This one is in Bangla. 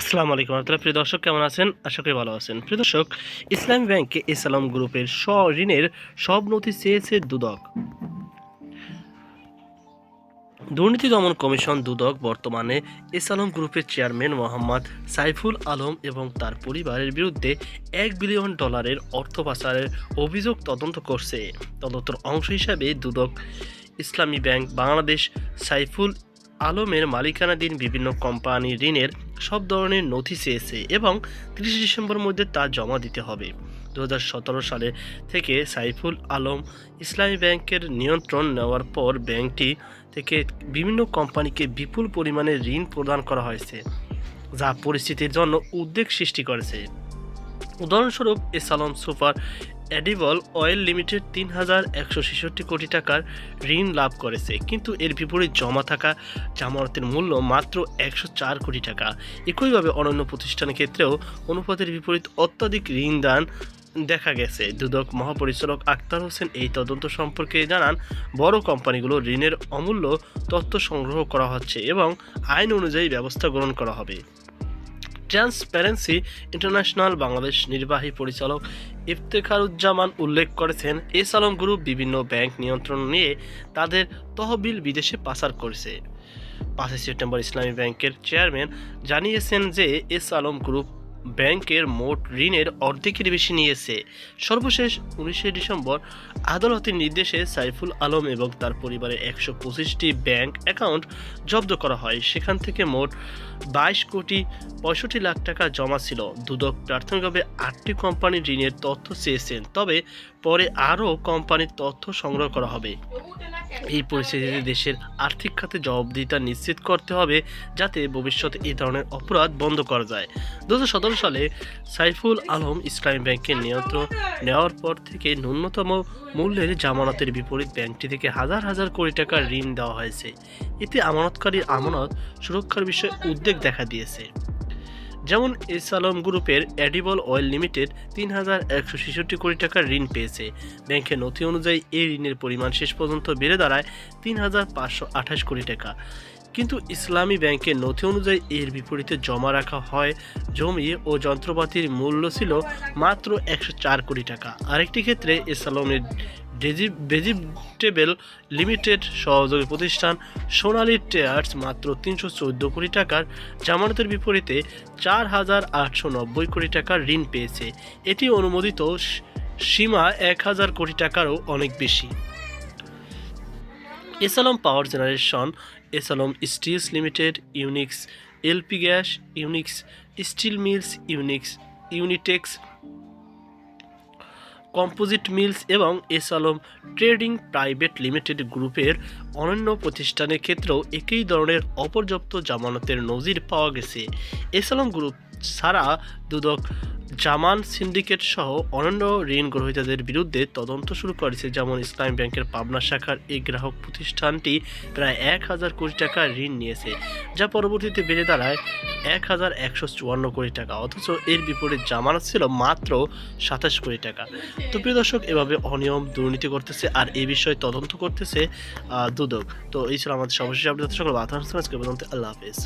আসসালামু আলাইকুম রহমতুল্লাহ। প্রিয় দর্শক, কেমন আছেন? আশা করি ভালো আছেন। প্রিয় দর্শক, ইসলামী ব্যাংকে ইসলাম গ্রুপের স্ব ঋণের সব নথি চেয়েছে দুদক। দুর্নীতি দমন কমিশন দুদক বর্তমানে এসালম গ্রুপের চেয়ারম্যান মোহাম্মদ সাইফুল আলম এবং তার পরিবারের বিরুদ্ধে এক বিলিয়ন ডলারের অর্থ পাচারের অভিযোগ তদন্ত করছে। তদন্তের অংশ হিসাবে দুদক ইসলামী ব্যাংক বাংলাদেশ সাইফুল আলমের মালিকানাধীন বিভিন্ন কোম্পানি ঋণের সব ধরনের নথি চেয়েছে এবং তিরিশে ডিসেম্বর মধ্যে তা জমা দিতে হবে। দু সালে থেকে সাইফুল আলম ইসলামী ব্যাংকের নিয়ন্ত্রণ নেওয়ার পর ব্যাংকটি থেকে বিভিন্ন কোম্পানিকে বিপুল পরিমাণে ঋণ প্রদান করা হয়েছে, যা পরিস্থিতির জন্য উদ্বেগ সৃষ্টি করেছে। উদাহরণস্বরূপ S Alam super edible oil limited তিন হাজার একশো ছেষট্টি কোটি টাকার ঋণ লাভ করেছে, কিন্তু এর বিপরীত জমা থাকা জামানতের মূল্য মাত্র একশো চার কোটি টাকা। একইভাবে অন্যান্য প্রতিষ্ঠানের ক্ষেত্রেও অনুপাতের বিপরীত অত্যাধিক ঋণ দান দেখা গেছে। দুদক মহাপরিচালক আক্তার হোসেন এই তদন্ত সম্পর্কে জানান, বড় কোম্পানিগুলো ঋণের অমূল্য তথ্য সংগ্রহ করা হচ্ছে এবং আইন অনুযায়ী ব্যবস্থা গ্রহণ করা হবে। ট্রান্সপারেন্সি ইন্টারন্যাশনাল বাংলাদেশ নির্বাহী পরিচালক ইফতেখারুজ্জামান উল্লেখ করেছেন এস আলম গ্রুপ বিভিন্ন ব্যাংক নিয়ন্ত্রণ নিয়ে তাদের তহবিল বিদেশে পাচার করেছে। পাঁচই সেপ্টেম্বর ইসলামী ব্যাংকের চেয়ারম্যান জানিয়েছেন যে এস আলম গ্রুপ ব্যাংকের মোট ঋণের অর্ধেকের বেশি নিয়েছে। সর্বশেষ উনিশে ডিসেম্বর আদালতের নির্দেশে সাইফুল আলম এবং তার পরিবারের একশো পঁচিশটি ব্যাংক অ্যাকাউন্ট জব্দ করা হয়। সেখান থেকে মোট বাইশ কোটি পঁয়ষট্টি লাখ টাকা জমা ছিল। দুদক প্রাথমিকভাবে আটটি কোম্পানির ঋণের তথ্য চেয়েছেন, তবে পরে আরও কোম্পানির তথ্য সংগ্রহ করা হবে। এই পরিস্থিতিতে দেশের আর্থিক খাতে জবাবদিহিতা নিশ্চিত করতে হবে যাতে ভবিষ্যতে এই ধরনের অপরাধ বন্ধ করা যায়। দু হাজার সতেরো সালে সাইফুল আলম ইসলামী ব্যাংকের নিয়ন্ত্রণ নেওয়ার পর থেকে ন্যূনতম মূল্যের জামানতের বিপরীত ব্যাংকটি থেকে হাজার হাজার কোটি টাকার ঋণ দেওয়া হয়েছে। এতে আমানতকারীর আমানত সুরক্ষার বিষয়ে উদ্বেগ দেখা দিয়েছে। যেমন এস আলম গ্রুপের অ্যাডিবল অয়েল লিমিটেড তিন হাজার একশো ছেষট্টি কোটি টাকার ঋণ পেয়েছে। ব্যাংকের নথি অনুযায়ী এই ঋণের পরিমাণ শেষ পর্যন্ত বেড়ে দাঁড়ায় তিন হাজার পাঁচশো আঠাশ কোটি টাকা। কিন্তু ইসলামী ব্যাংকের নথি অনুযায়ী এর বিপরীতে জমা রাখা হয় জমি ও যন্ত্রপাতির মূল্য ছিল মাত্র একশো চার কোটি টাকা। আরেকটি ক্ষেত্রে ইসলামের ভেজিটেবল লিমিটেড সহযোগী প্রতিষ্ঠান সোনালী ট্রেয়ার্স মাত্র তিনশো চোদ্দ কোটি টাকার জামানতের বিপরীতে চার হাজার আটশো নব্বই কোটি টাকার ঋণ পেয়েছে। এটি অনুমোদিত সীমা এক হাজার কোটি টাকারও অনেক বেশি। S Alam power generation, S Alam steels limited, Unix LP gas, Unix steel mills, Unix Unitex composite mills এবং S Alam trading private limited গ্রুপের অনন্য প্রতিষ্ঠানের ক্ষেত্রেও একই ধরনের অপর্যাপ্ত জামানতের নজির পাওয়া গেছে। এস আলম গ্রুপ ছাড়া দুদক জামান সিন্ডিকেট সহ অন্যান্য ঋণ গ্রহীতাদের বিরুদ্ধে তদন্ত শুরু করেছে যেমন ইসলামী ব্যাংকের পাবনা শাখার এই গ্রাহক প্রতিষ্ঠানটি প্রায় এক হাজার কোটি টাকা ঋণ নিয়েছে, যা পরবর্তীতে বেড়ে দাঁড়ায় এক হাজার একশো চুয়ান্ন কোটি টাকা, অথচ এর বিপরীত জামানত ছিল মাত্র সাতাশ কোটি টাকা। তো প্রিয় দর্শক, এভাবে অনিয়ম দুর্নীতি করতেছে আর এই বিষয়ে তদন্ত করতেছে দুদক। তো এই ছিল আমাদের সর্বশেষ আপডেট। সকল আল্লাহ হাফেজ।